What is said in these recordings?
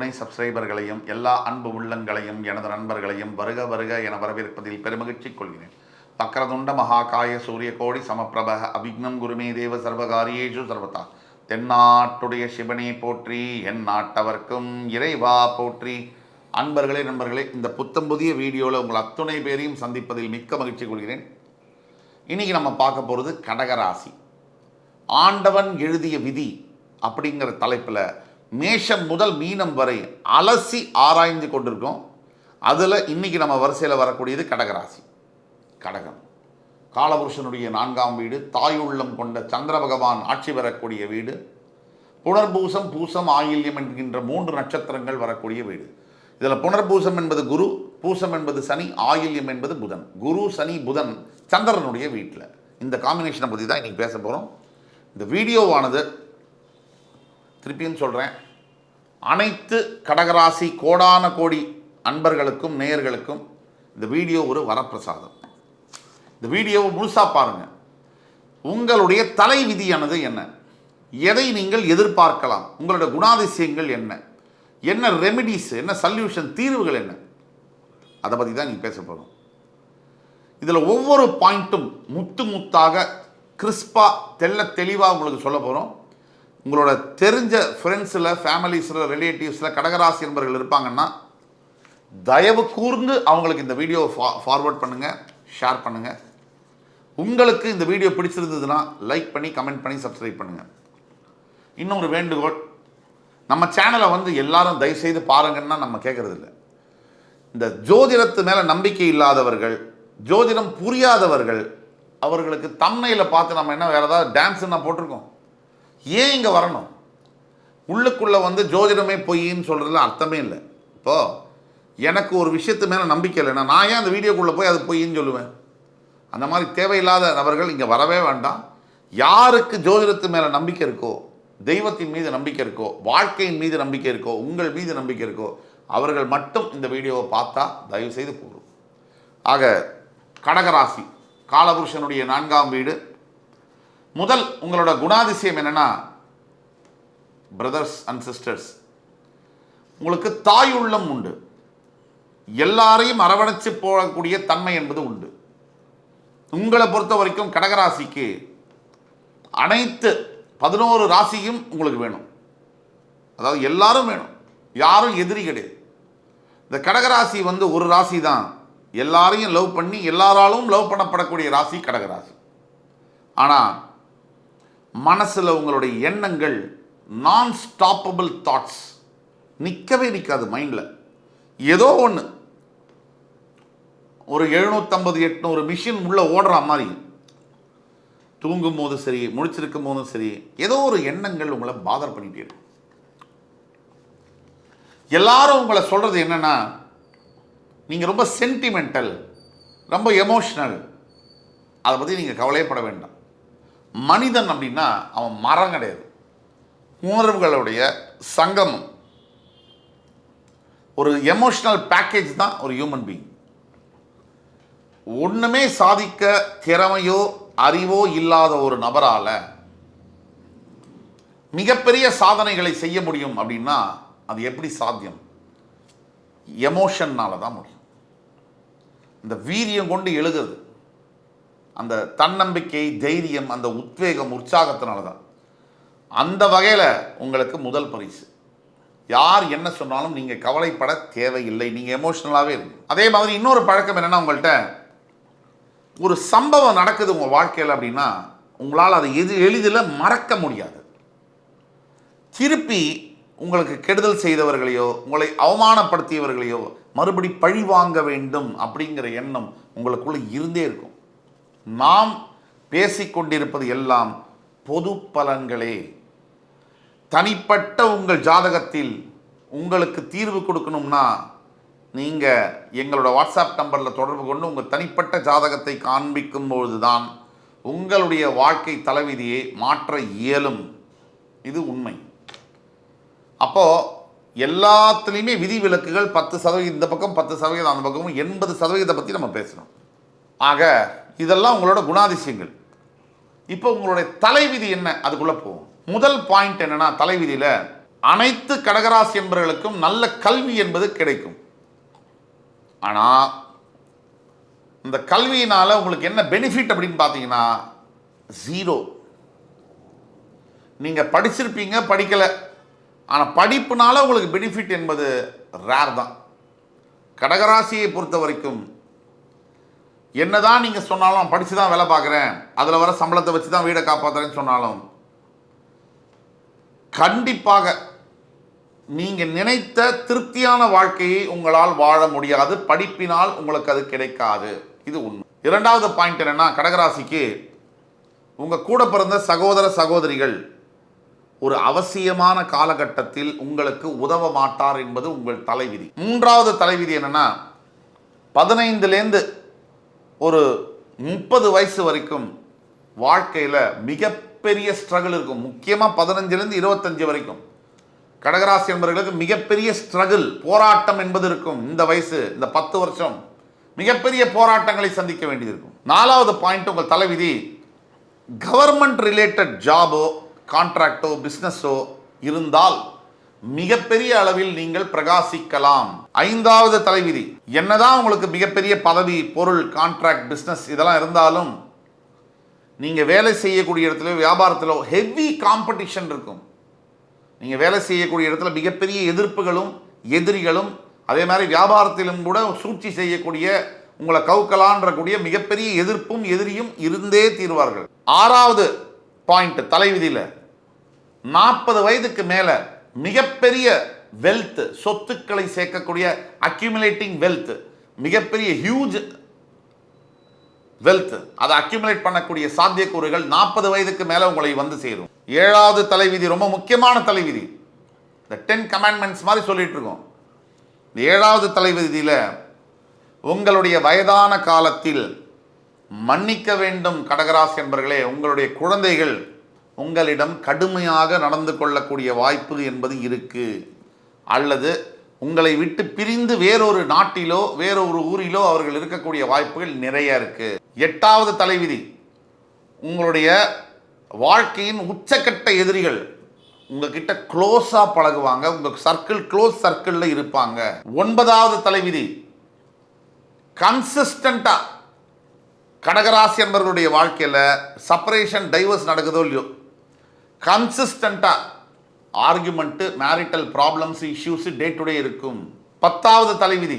துணை சப்ஸ்கிரைபர்களையும் எல்லா அன்பு உள்ளங்களையும் எனது நண்பர்களையும் வருக வருக என வரவேற்பதில் பெருமகிழ்ச்சி கொள்கிறேன். வக்கரதுண்ட மகாகாய சூரிய கோடி சமப்பிரப அபிக்னம் குருமே தேவ சர்வகாரியேஷு சர்வதா. தென்னாட்டுடைய சிவனே போற்றி என் நாட்டவர்க்கும் இறைவா போற்றி. அன்பர்களே நண்பர்களே இந்த புத்தம் புதிய வீடியோவில் உங்கள் அத்துணை பேரையும் சந்திப்பதில் மிக்க மகிழ்ச்சி கொள்கிறேன். இன்றைக்கி நம்ம பார்க்க போகிறது கடகராசி. ஆண்டவன் எழுதிய விதி அப்படிங்கிற தலைப்பில் மேஷம் முதல் மீனம் வரை அலசி ஆராய்ந்து கொண்டிருக்கோம். அதில் இன்னைக்கு நம்ம வரிசையில் வரக்கூடியது கடகராசி. கடகம். காலபுருஷனுடைய நான்காம் வீடு தாயுள்ளம் கொண்ட சந்திர பகவான் ஆட்சி பெறக்கூடிய வீடு புனர்பூசம் பூசம் ஆயில்யம் என்கின்ற மூன்று நட்சத்திரங்கள் வரக்கூடிய வீடு. இதில் புனர்பூசம் என்பது குரு பூசம் என்பது சனி ஆயில்யம் என்பது புதன். குரு சனி புதன் சந்திரனுடைய வீட்டில். இந்த காம்பினேஷனை பற்றி தான் இன்றைக்கி பேச போகிறோம் இந்த வீடியோவானது திருப்பியும் சொல்கிறேன் அனைத்து கடகராசி கோடான கோடி அன்பர்களுக்கும் நேயர்களுக்கும் இந்த வீடியோ ஒரு வரப்பிரசாதம். இந்த வீடியோவை முழுசாக பாருங்கள் உங்களுடைய தலை விதியானது என்ன? எதை நீங்கள் எதிர்பார்க்கலாம்? உங்களுடைய குணாதிசயங்கள் என்ன? என்ன ரெமெடிஸ் என்ன சல்யூஷன் தீர்வுகள் என்ன? அதை பற்றி தான் நீங்கள் பேச போகிறோம் இதில் ஒவ்வொரு பாயிண்ட்டும் முத்து முத்தாக கிறிஸ்பாக தெல்ல தெளிவாக உங்களுக்கு சொல்ல போகிறோம் உங்களோட தெரிஞ்ச ஃப்ரெண்ட்ஸில் ஃபேமிலிஸில் ரிலேட்டிவ்ஸில் கடகராசி என்பவர்கள் இருப்பாங்கன்னா தயவு கூர்ந்து அவங்களுக்கு இந்த வீடியோவை ஃபா ஃபார்வர்ட் பண்ணுங்கள் ஷேர் பண்ணுங்கள் உங்களுக்கு இந்த வீடியோ பிடிச்சிருந்ததுன்னா லைக் பண்ணி கமெண்ட் பண்ணி சப்ஸ்கிரைப் பண்ணுங்கள் இன்னொரு வேண்டுகோள் நம்ம சேனலை வந்து எல்லாரும் தயவுசெய்து பாருங்கன்னா நம்ம கேட்குறது இல்லை இந்த ஜோதிடத்து மேலே நம்பிக்கை இல்லாதவர்கள் ஜோதிடம் புரியாதவர்கள் அவர்களுக்கு தம்னையில் பார்த்து நம்ம என்ன வேறு ஏதாவது டான்ஸ் என்ன போட்டிருக்கோம். ஏன் இங்கே வரணும்? உள்ளுக்குள்ளே வந்து ஜோதிடமே பொய்ன்னு சொல்கிறதுல அர்த்தமே இல்லை. இப்போது எனக்கு ஒரு விஷயத்து மேலே நம்பிக்கை இல்லைன்னா நான் ஏன் அந்த வீடியோக்குள்ளே போய் அது பொய்ன்னு சொல்லுவேன்? அந்த மாதிரி தேவையில்லாத நபர்கள் இங்கே வரவே வேண்டாம். யாருக்கு ஜோதிடத்து மேலே நம்பிக்கை இருக்கோ தெய்வத்தின் மீது நம்பிக்கை இருக்கோ வாழ்க்கையின் மீது நம்பிக்கை இருக்கோ உங்கள் மீது நம்பிக்கை இருக்கோ அவர்கள் மட்டும் இந்த வீடியோவை பார்த்தா தயவு செய்து போகும் ஆக கடகராசி காலபுருஷனுடைய நான்காம் வீடு முதல் உங்களோட குணாதிசயம் என்னன்னா பிரதர்ஸ் அண்ட் சிஸ்டர்ஸ் உங்களுக்கு தாய் உள்ளம் உண்டு. எல்லாரையும் அரவணைச்சு போகக்கூடிய தன்மை என்பது உண்டு. உங்களை பொறுத்த வரைக்கும் கடகராசிக்கு அனைத்து பதினோரு ராசியும் உங்களுக்கு வேணும். அதாவது எல்லாரும் வேணும். யாரும் எதிரி கிடையாது. இந்த கடகராசி வந்து ஒரு ராசி தான். எல்லாரையும் லவ் பண்ணி எல்லாராலும் லவ் பண்ணப்படக்கூடிய ராசி கடகராசி. ஆனால் மனசில் உங்களுடைய எண்ணங்கள் நான் ஸ்டாப்பபிள் தாட்ஸ் நிற்கவே நிற்காது மைண்டில் ஏதோ ஒன்று ஒரு எழுநூற்றம்பது எட்நூறு மிஷின் உள்ளே ஓடுற மாதிரி. தூங்கும் போதும் சரி முழிச்சிருக்கும் போதும் சரி ஏதோ ஒரு எண்ணங்கள் உங்களை பாதர் பண்ணிட்டே இருக்கும். எல்லாரும் உங்களை சொல்கிறது என்னென்னா நீங்கள் ரொம்ப சென்டிமெண்டல் ரொம்ப எமோஷ்னல் அதை பற்றி நீங்கள் கவலையப்பட வேண்டாம். மனிதன் அப்படின்னா அவன் மரம் கிடையாது. உணர்வுகளுடைய சங்கமம். ஒரு எமோஷ்னல் பேக்கேஜ் தான் ஒரு ஹியூமன் பீயிங் ஒன்றுமே சாதிக்க திறமையோ அறிவோ இல்லாத ஒரு நபரால் மிகப்பெரிய சாதனைகளை செய்ய முடியும் அப்படின்னா அது எப்படி சாத்தியம்? எமோஷன்னால தான் முடியும். இந்த வீரியம் கொண்டு எழுதுறது. அந்த தன்னம்பிக்கை தைரியம் அந்த உத்வேகம் உற்சாகத்தினால தான் அந்த வகையில் உங்களுக்கு முதல் பரிசு. யார் என்ன சொன்னாலும் நீங்கள் கவலைப்பட தேவையில்லை. நீங்கள் எமோஷ்னலாகவே இருக்கும் அதே மாதிரி இன்னொரு பழக்கம் என்னென்னா உங்கள்கிட்ட ஒரு சம்பவம் நடக்குது உங்கள் வாழ்க்கையில் அப்படின்னா உங்களால் அதை எது எளிதில் மறக்க முடியாது. திருப்பி உங்களுக்கு கெடுதல் செய்தவர்களையோ உங்களை அவமானப்படுத்தியவர்களையோ மறுபடி பழி வாங்க வேண்டும் அப்படிங்கிற எண்ணம் உங்களுக்குள்ளே இருந்தே இருக்கும். நாம் பேசிக்கொண்டிருப்பது எல்லாம் பொது பலன்களே. தனிப்பட்ட உங்கள் ஜாதகத்தில் உங்களுக்கு தீர்வு கொடுக்கணும்னா நீங்கள் எங்களோட வாட்ஸ்அப் நம்பரில் தொடர்பு கொண்டு உங்கள் தனிப்பட்ட ஜாதகத்தை காண்பிக்கும் பொழுதுதான் உங்களுடைய வாழ்க்கை தலைவிதியை மாற்ற இயலும். இது உண்மை. அப்போது எல்லாத்துலேயுமே விதிவிலக்குகள் பத்து சதவீதம் இந்த பக்கம் பத்து சதவீதம் அந்த பக்கமும் எண்பது சதவீதத்தை பற்றி நம்ம பேசணும். ஆக இதெல்லாம் உங்களோட குணாதிசயங்கள். இப்போ உங்களுடைய தலைவிதி என்ன? அதுக்குள்ளே போகும் முதல் பாயிண்ட் என்னென்னா தலைவிதியில் அனைத்து கடகராசி என்பவர்களுக்கும் நல்ல கல்வி என்பது கிடைக்கும். ஆனால் இந்த கல்வியினால் உங்களுக்கு என்ன பெனிஃபிட் அப்படின்னு பார்த்தீங்கன்னா ஜீரோ நீங்கள் படிச்சிருப்பீங்க படிக்கலை. ஆனால் படிப்புனால உங்களுக்கு பெனிஃபிட் என்பது ரேர் தான். கடகராசியை பொறுத்த வரைக்கும் என்னதான் நீங்கள் சொன்னாலும் படித்து தான் வேலை பார்க்குறேன். அதில் வர சம்பளத்தை வச்சு தான் வீடை காப்பாற்றுறேன்னு சொன்னாலும் கண்டிப்பாக நீங்கள் நினைத்த திருப்தியான வாழ்க்கையை உங்களால் வாழ முடியாது. படிப்பினால் உங்களுக்கு அது கிடைக்காது. இது உண்மை. இரண்டாவது பாயிண்ட் என்னன்னா கடகராசிக்கு உங்கள் கூட பிறந்த சகோதர சகோதரிகள் ஒரு அவசியமான காலகட்டத்தில் உங்களுக்கு உதவ மாட்டார் என்பது உங்கள் தலைவிதி. மூன்றாவது தலைவிதி என்னன்னா பதினைந்துலேருந்து ஒரு முப்பது வயசு வரைக்கும் வாழ்க்கையில் மிகப்பெரிய ஸ்ட்ரகிள் இருக்கும். முக்கியமாக பதினஞ்சுலேருந்து இருபத்தஞ்சு வரைக்கும். கடகராசி என்பவர்களுக்கு மிகப்பெரிய ஸ்ட்ரகிள் போராட்டம் என்பது இருக்கும். இந்த வயசு இந்த பத்து வருஷம் மிகப்பெரிய போராட்டங்களை சந்திக்க வேண்டியது இருக்கும். நாலாவது பாயிண்ட் உங்கள் தலைவிதி கவர்மெண்ட் ரிலேட்டட் ஜாபோ கான்ட்ராக்டோ பிஸ்னஸோ இருந்தால் மிகப்பெரிய அளவில் நீங்கள் பிரகாசிக்கலாம். ஐந்தாவது தலைவிதி. என்னதான் உங்களுக்கு மிகப்பெரிய பதவி பொருள் கான்ட்ராக்ட் பிஸ்னஸ் இதெல்லாம் இருந்தாலும் நீங்கள் வேலை செய்யக்கூடிய இடத்துல வியாபாரத்திலோ ஹெவி காம்படிஷன் இருக்கும். நீங்கள் வேலை செய்யக்கூடிய இடத்துல மிகப்பெரிய எதிர்ப்புகளும் எதிரிகளும் அதே மாதிரி வியாபாரத்திலும் கூட சூழ்ச்சி செய்யக்கூடிய உங்களை கவுக்கலான்றக்கூடிய மிகப்பெரிய எதிர்ப்பும் எதிரியும் இருந்தே தீர்வார்கள். ஆறாவது பாயிண்ட் தலைவிதியில். நாற்பது வயதுக்கு மேலே மிகப்பெரிய வெல்த் சொத்துக்களை சேர்க்கக்கூடிய அக்யூமுலேட்டிங் வெல்த் மிகப்பெரிய ஹியூஜ் வெல்த் அதை அக்யூமுலேட் பண்ணக்கூடிய சாத்தியக்கூறுகள் நாற்பது வயதுக்கு மேலே உங்களை வந்து சேரும். ஏழாவது தலைவிதி ரொம்ப முக்கியமான தலைவிதி. இந்த டென் கமாண்ட்மெண்ட்ஸ் மாதிரி சொல்லிட்டு இருக்கோம். இந்த ஏழாவது தலைவிதியில் உங்களுடைய வயதான காலத்தில் மன்னிக்க வேண்டும் கடகராசி என்பர்களே உங்களுடைய குழந்தைகள் உங்களிடம் கடுமையாக நடந்து கொள்ளக்கூடிய வாய்ப்பு என்பது இருக்கு. அல்லது உங்களை விட்டு பிரிந்து வேறொரு நாட்டிலோ வேறொரு ஊரிலோ அவர்கள் இருக்கக்கூடிய வாய்ப்புகள் நிறைய இருக்கு. எட்டாவது தலைவிதி உங்களுடைய வாழ்க்கையின் உச்சக்கட்ட எதிரிகள் உங்ககிட்ட க்ளோஸாக பழகுவாங்க. உங்கள் சர்க்கிள் க்ளோஸ் சர்க்கிளில் இருப்பாங்க. ஒன்பதாவது தலைவிதி கன்சிஸ்டண்ட்டாக கடகராசி என்பவர்களுடைய வாழ்க்கையில் செப்பரேஷன் டைவர்ஸ் நடக்குதோ இல்லையோ கன்சிஸ்டண்ட்டாக argument marital problems issues day to day இருக்கும். பத்தாவது தலைவிதி.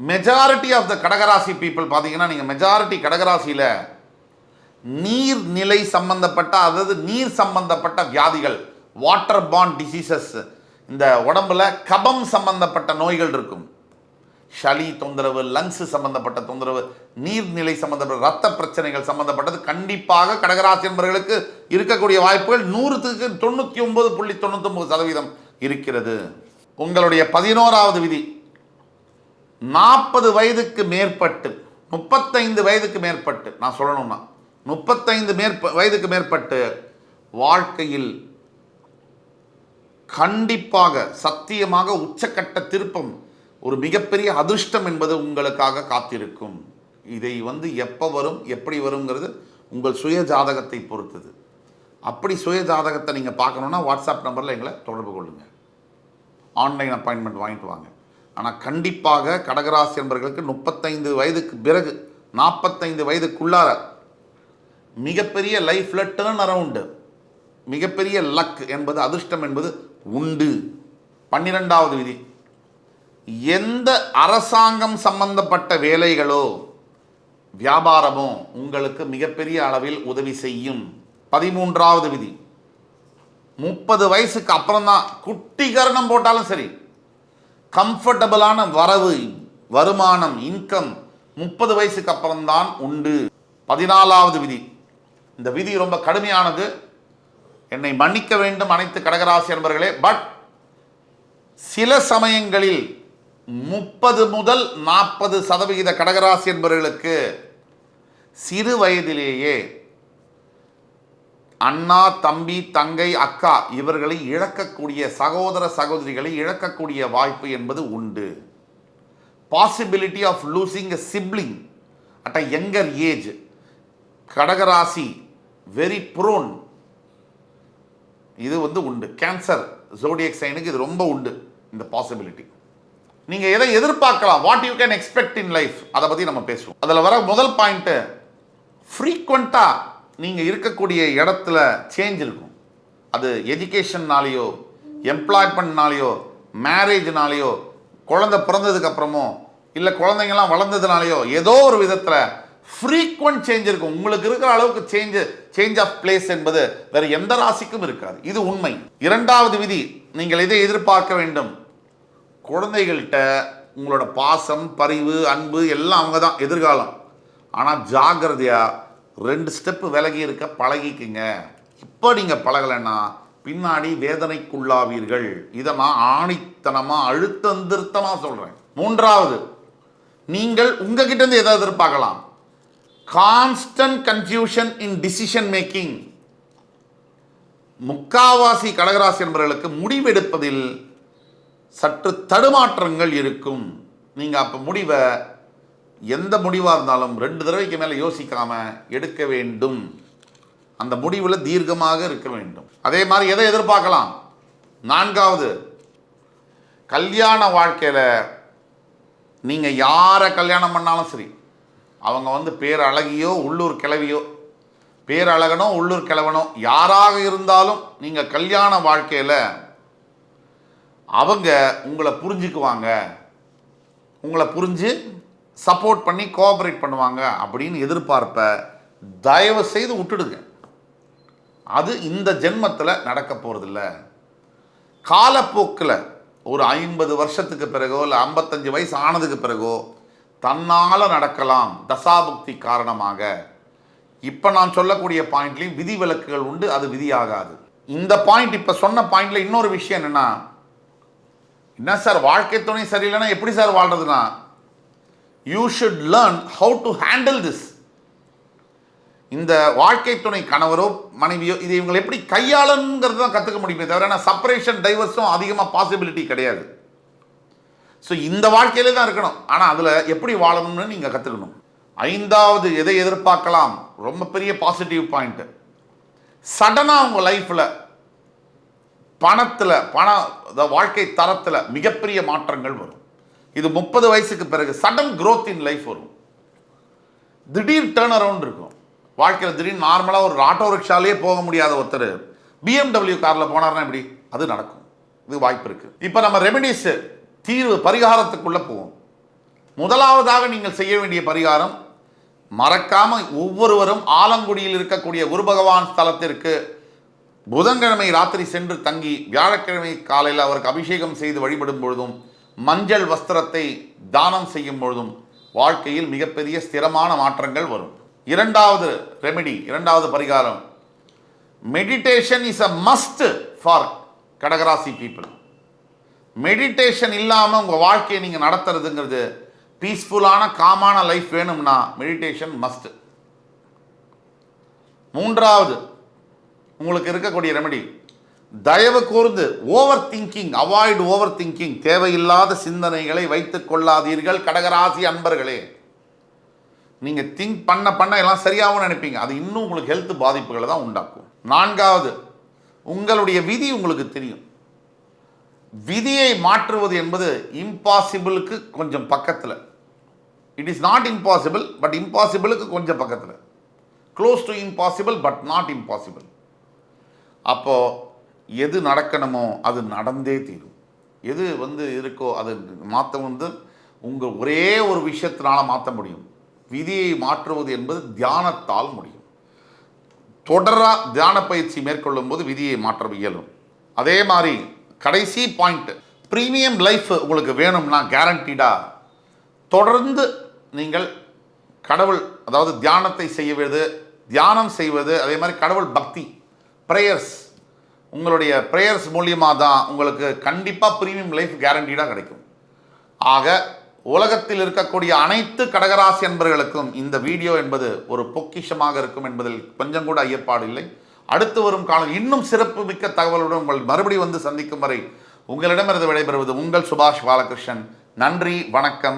மெஜாரிட்டி ஆஃப் த கடகராசி பீப்புள் பார்த்தீங்கன்னா நீங்கள் மெஜாரிட்டி கடகராசியில் நீர்நிலை சம்பந்தப்பட்ட அதாவது நீர் சம்பந்தப்பட்ட வியாதிகள் வாட்டர் பாண்ட் டிசீசஸ் இந்த உடம்புல கபம் சம்பந்தப்பட்ட நோய்கள் இருக்கும். சளி தொந்தரவு லங்ஸ் சம்பந்தப்பட்ட தொந்தரவு நீர்நிலை சம்பந்தப்பட்ட ரத்த பிரச்சனைகள் சம்பந்தப்பட்டது கண்டிப்பாக கடகராசி என்பவர்களுக்கு இருக்கக்கூடிய வாய்ப்புகள் நூறுத்துக்கு தொண்ணூற்றி ஒன்பது புள்ளி தொண்ணூத்தொம்பது சதவீதம் இருக்கிறது. உங்களுடைய பதினோராவது விதி நாற்பது வயதுக்கு மேற்பட்டு முப்பத்தைந்து வயதுக்கு மேற்பட்டு நான் சொல்லணும்னா முப்பத்தைந்து மேற்ப வயதுக்கு மேற்பட்டு வாழ்க்கையில் கண்டிப்பாக சத்தியமாக உச்சக்கட்ட திருப்பம் ஒரு மிகப்பெரிய அதிர்ஷ்டம் என்பது உங்களுக்காக காத்திருக்கும். இதை வந்து எப்போ வரும் எப்படி வருங்கிறது உங்கள் சுய ஜாதகத்தை பொறுத்தது. அப்படி சுய ஜாதகத்தை நீங்கள் பார்க்கணுன்னா வாட்ஸ்அப் நம்பரில் எங்களை தொடர்பு கொள்ளுங்கள் ஆன்லைன் அப்பாயின்மெண்ட் வாங்கிட்டு வாங்க. ஆனால் கண்டிப்பாக கடகராசி என்பவர்களுக்கு முப்பத்தைந்து வயதுக்கு பிறகு நாற்பத்தைந்து வயதுக்குள்ளார மிகப்பெரிய லைஃப்பில் டேர்ன் அரவுண்டு மிகப்பெரிய லக் என்பது அதிர்ஷ்டம் என்பது உண்டு. பன்னிரெண்டாவது விதி. எந்த அரசாங்கம் சம்பந்தப்பட்ட வேலைகளோ வியாபாரமோ உங்களுக்கு மிகப்பெரிய அளவில் உதவி செய்யும். பதிமூன்றாவது விதி. முப்பது வயசுக்கு அப்புறம் தான் குட்டிகரணம் போட்டாலும் சரி கம்ஃபர்டபுளான வரவு வருமானம் இன்கம் முப்பது வயசுக்கு அப்புறம்தான் உண்டு. பதினாலாவது விதி. இந்த விதி ரொம்ப கடுமையானது. என்னை மன்னிக்க வேண்டும் அனைத்து கடகராசி என்பர்களே பட் சில சமயங்களில் முப்பது முதல் நாற்பது சதவிகித கடகராசி என்பவர்களுக்கு சிறு வயதிலேயே அண்ணா தம்பி தங்கை அக்கா இவர்களை இழக்கக்கூடிய சகோதர சகோதரிகளை இழக்கக்கூடிய வாய்ப்பு என்பது உண்டு. Possibility of losing a sibling at a younger age கடகராசி வெரி ப்ரோன் இது வந்து உண்டு. கேன்சர் ஜோடியக் சைனுக்கு இது ரொம்ப உண்டு இந்த பாசிபிலிட்டி நீங்க எதை எதிர்பார்க்கலாம் what you can expect in life அதை பத்தி நம்ம பேசுவோம். அதுல வர முதல் பாயிண்ட் ஃப்ரீக்வெண்டா நீங்க இருக்கக்கூடிய இடத்துல சேஞ்ச் இருக்கும். அது எஜுகேஷன்னாலேயோ எம்ப்ளாய்மெண்ட்னாலேயோ மேரேஜ்னாலேயோ குழந்தை பிறந்ததுக்கு அப்புறமோ இல்லை குழந்தைங்கலாம் வளர்ந்ததுனாலேயோ ஏதோ ஒரு விதத்தில் ஃப்ரீக்வெண்ட் சேஞ்ச் இருக்கும். உங்களுக்கு இருக்கிற அளவுக்கு சேஞ்ச் சேஞ்ச் ஆஃப் பிளேஸ் என்பது வேறு எந்த ராசிக்கும் இருக்காது. இது உண்மை. இரண்டாவது விதி நீங்கள் எதை எதிர்பார்க்க வேண்டும்? குழந்தைகள்கிட்ட உங்களோட பாசம் பரிவு அன்பு எல்லாம் அவங்க தான் எதிர்காலம். ஆனால் ஜாகிரதையாக ரெண்டு ஸ்டெப்பு விலகி இருக்க பழகிக்குங்க. இப்போ நீங்கள் பழகலைன்னா பின்னாடி வேதனைக்குள்ளாவீர்கள். இதை நான் ஆணித்தனமாக அழுத்தம் திருத்தமாக சொல்கிறேன் மூன்றாவது நீங்கள் உங்ககிட்ட இருந்து எதை எதிர்பார்க்கலாம். Constant confusion in decision making முக்காவாசி கடகராசி என்பவர்களுக்கு முடிவெடுப்பதில் சற்று தடுமாற்றங்கள் இருக்கும். நீங்கள் அப்போ முடிவை எந்த முடிவாக இருந்தாலும் ரெண்டு தடவைக்கு மேலே யோசிக்காமல் எடுக்க வேண்டும். அந்த முடிவில் தீர்க்கமாக இருக்க வேண்டும். அதே மாதிரி எதை எதிர்பார்க்கலாம்? நான்காவது கல்யாண வாழ்க்கையில் நீங்கள் யாரை கல்யாணம் பண்ணாலும் சரி அவங்க வந்து பேரழகியோ உள்ளூர் கிளவியோ பேரழகனோ உள்ளூர் கிழவனோ யாராக இருந்தாலும் நீங்கள் கல்யாண வாழ்க்கையில் அவங்க உங்களை புரிஞ்சுக்குவாங்க. உங்களை புரிஞ்சு சப்போர்ட் பண்ணி கோஆப்ரேட் பண்ணுவாங்க அப்படின்னு எதிர்பார்ப்ப தயவு செய்து விட்டுடுங்க. அது இந்த ஜென்மத்தில் நடக்க போகிறதில்ல காலப்போக்கில் ஒரு ஐம்பது வருஷத்துக்கு பிறகோ இல்லை ஐம்பத்தஞ்சு வயசு ஆனதுக்கு பிறகோ தன்னால் நடக்கலாம் தசாபுக்தி காரணமாக. இப்போ நான் சொல்லக்கூடிய பாயிண்ட்லேயும் விதி விலக்குகள் உண்டு அது விதியாகாது. இந்த பாயிண்ட் இப்போ சொன்ன பாயிண்டில் இன்னொரு விஷயம் என்னென்னா என்ன சார் வாழ்க்கை துணை சரியில்லைன்னா எப்படி sir வாழ்றதுன்னா? You should learn how to handle this இந்த வாழ்க்கை துணை கணவரோ மனைவியோ இது இவங்களை எப்படி கையாளணுங்கிறது தான் கற்றுக்க முடியுமே தவிர செப்பரேஷன் டைவர்ஸும் அதிகமாக பாசிபிலிட்டி கிடையாது. ஸோ இந்த வாழ்க்கையிலே தான் இருக்கணும். ஆனால் அதில் எப்படி வாழணும்னு நீங்கள் கற்றுக்கணும் ஐந்தாவது எதை எதிர்பார்க்கலாம்? ரொம்ப பெரிய பாசிட்டிவ் பாயிண்ட்டு சடனாக உங்கள் லைஃப்பில் பணத்தில் பண வாழ்க்கை தரத்தில் மிகப்பெரிய மாற்றங்கள் வரும். இது முப்பது வயசுக்கு பிறகு சடன் க்ரோத் இன் லைஃப் வரும். திடீர் டேர்ன் அரவுண்ட் இருக்கும். வாழ்க்கையில் திடீர்னு நார்மலாக ஒரு ஆட்டோ ரிக்ஷாலேயே போக முடியாத ஒருத்தர் பிஎம்டபிள்யூ காரில் போனார்னா எப்படி? அது நடக்கும். இது வாய்ப்பு இருக்குது இப்போ நம்ம ரெமெடிஸ் தீர்வு பரிகாரத்துக்குள்ளே போவோம். முதலாவதாக நீங்கள் செய்ய வேண்டிய பரிகாரம் மறக்காமல் ஒவ்வொருவரும் ஆலங்குடியில் இருக்கக்கூடிய குரு பகவான் ஸ்தலத்திற்கு புதன்கிழமை ராத்திரி சென்று தங்கி வியாழக்கிழமை காலையில் அவருக்கு அபிஷேகம் செய்து வழிபடும் பொழுதும் மஞ்சள் வஸ்திரத்தை தானம் செய்யும் பொழுதும் வாழ்க்கையில் மிகப்பெரிய ஸ்திரமான மாற்றங்கள் வரும். இரண்டாவது ரெமெடி இரண்டாவது பரிகாரம். Meditation is a must for கடகராசி பீப்புள் மெடிடேஷன் இல்லாமல் உங்கள் வாழ்க்கையை நீங்கள் நடத்துறதுங்கிறது பீஸ்ஃபுல்லான காமான லைஃப் வேணும்னா மெடிடேஷன் மஸ்ட் மூன்றாவது உங்களுக்கு இருக்கக்கூடிய ரெமடி தயவு கூர்ந்து over thinking avoid over thinking தேவையில்லாத சிந்தனைகளை வைத்துக் கொள்ளாதீர்கள் கடகராசி அன்பர்களே. நீங்கள் திங்க் பண்ண பண்ண எல்லாம் சரியாகவும் நினைப்பீங்க. அது இன்னும் உங்களுக்கு ஹெல்த் பாதிப்புகளை தான் உண்டாக்கும். நான்காவது உங்களுடைய விதி உங்களுக்கு தெரியும். விதியை மாற்றுவது என்பது இம்பாசிபிளுக்கு கொஞ்சம் பக்கத்தில். It is not impossible but இம்பாசிபிளுக்கு கொஞ்சம் பக்கத்தில். Close to impossible but not impossible அப்போது எது நடக்கணுமோ அது நடந்தே தீரும். எது வந்து இருக்கோ அது மாற்ற வந்து உங்கள் ஒரே ஒரு விஷயத்தினால மாற்ற முடியும். விதியை மாற்றுவது என்பது தியானத்தால் முடியும். தொடராக தியான பயிற்சி மேற்கொள்ளும் போது விதியை மாற்ற இயலும். அதே மாதிரி கடைசி பாயிண்ட் ப்ரீமியம் லைஃப் உங்களுக்கு வேணும்னா கேரண்டீடாக தொடர்ந்து நீங்கள் கடவுள் அதாவது தியானத்தை செய்வது தியானம் செய்வது அதே மாதிரி கடவுள் பக்தி ப்ரேயர்ஸ் உங்களுடைய ப்ரேயர்ஸ் மூலியமாக தான் உங்களுக்கு கண்டிப்பாக ப்ரீமியம் லைஃப் கேரண்டீடாக கிடைக்கும். ஆக உலகத்தில் இருக்கக்கூடிய அனைத்து கடகராசி என்பர்களுக்கும் இந்த வீடியோ என்பது ஒரு பொக்கிஷமாக இருக்கும் என்பதில் கொஞ்சம் கூட ஐயப்பாடு இல்லை. அடுத்து வரும் காலம் இன்னும் சிறப்பு மிக்க தகவலுடன் உங்கள் மறுபடியும் வந்து சந்திக்கும் வரை உங்களிடமிருந்து விடைபெறுவது உங்கள் சுபாஷ் பாலகிருஷ்ணன். நன்றி வணக்கம்